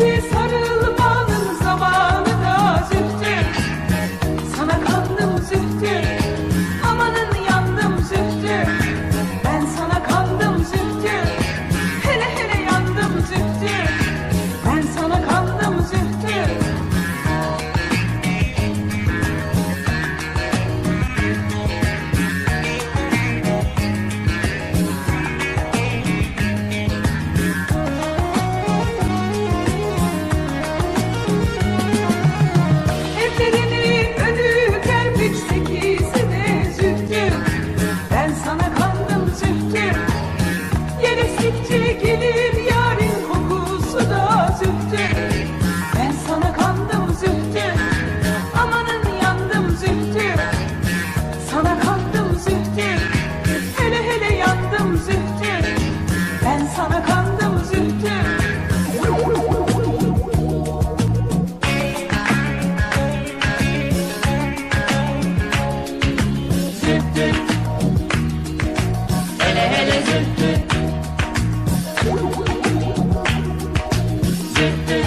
This honor. gelir yarın kokusu da zühtü. Ben sana kandım zühtü Amanın yandım zühtü. Sana kandım zühtü Hele hele yandım zühtü. Ben sana kandım zühtü. Zühtü. Hele hele zühtü. Thank you.